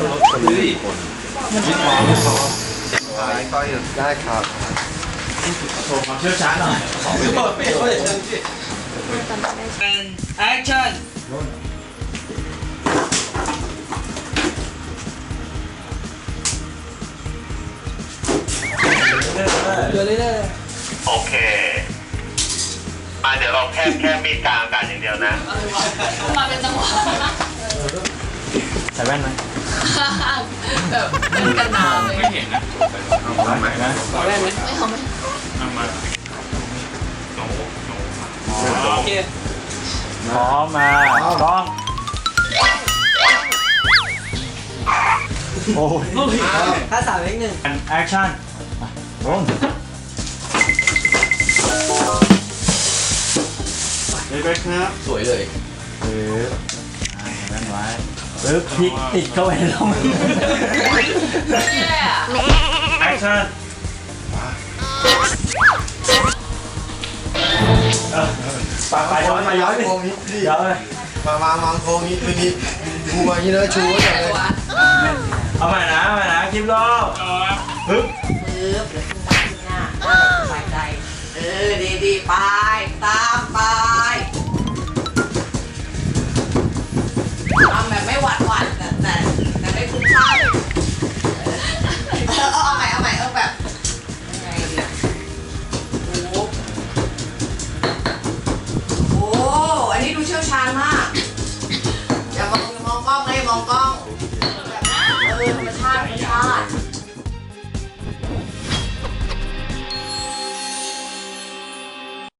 เฮ้ยได้ครับโชว์ความเชี่ยวชาญหน่อยไม่ไม่ไม่เป็นแอคชั่นเดี๋ยวเรื่อยโอเคมาเดี๋ยวเราแค่แค่มีดกลางอากาศอย่างเดียวนะ ส่แว่นไหมแบบเป็นกันหนาวเลยไม่เห็นนะเอาใหม่นะๆได้ไหมไม่เอาไม่เอามาโอเคพร้อมมาพร้อมโอ้ยถ้าสามเลขหนึ่งแอคชั่นลงเลยไปครับ สวยเลยปึ๊บอ่าใส่แว่นไว้ ปึ๊บพลิกติดเข้าไปในลมเนี่ยแอคชั่นปากไปย้อนมาย้อนดิโค้งนี้ดิย้อนเลยมามามาโค้งนี้ไม่มีดูมาอย่างนี้เลยชูไว้ก่อนเลยวะเอาใหม่นะเอาใหม่นะคลิปรอบปึ๊บปึ๊บเดี๋ยวขึ้นหน้าขึ้นหน้าสบายใจเออดีดีๆไป Oh, it's hot. It's hot.